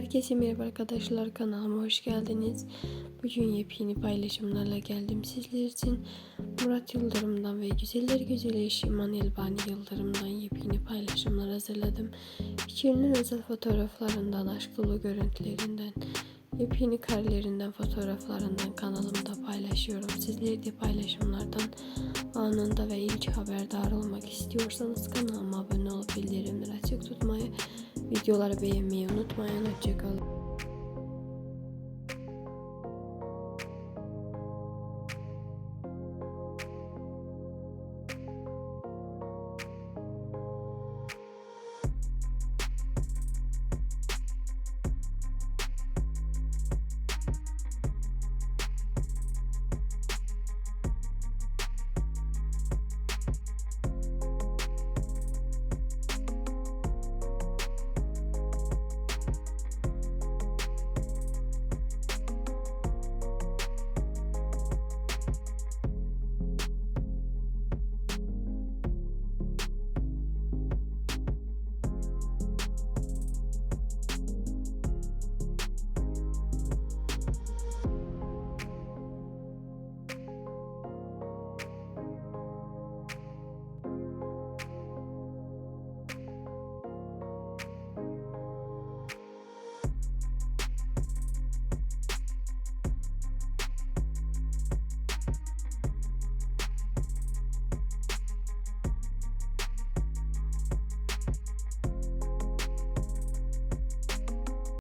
Herkese merhaba arkadaşlar kanalıma hoş geldiniz. Bugün yepyeni paylaşımlarla geldim sizler için. Murat Yıldırım'dan ve Güzeller Güzeli eşi İman Elbani Yıldırım'dan yepyeni paylaşımlar hazırladım. İkilinin özel fotoğraflarından, aşk dolu görüntülerinden, yepyeni karelerinden, fotoğraflarından kanalımda paylaşıyorum. Sizler de paylaşımlardan anında ve ilk haberdar olmak istiyorsanız kanalıma abone olup Videoları beğenmeyi unutmayın. Hoşçakalın.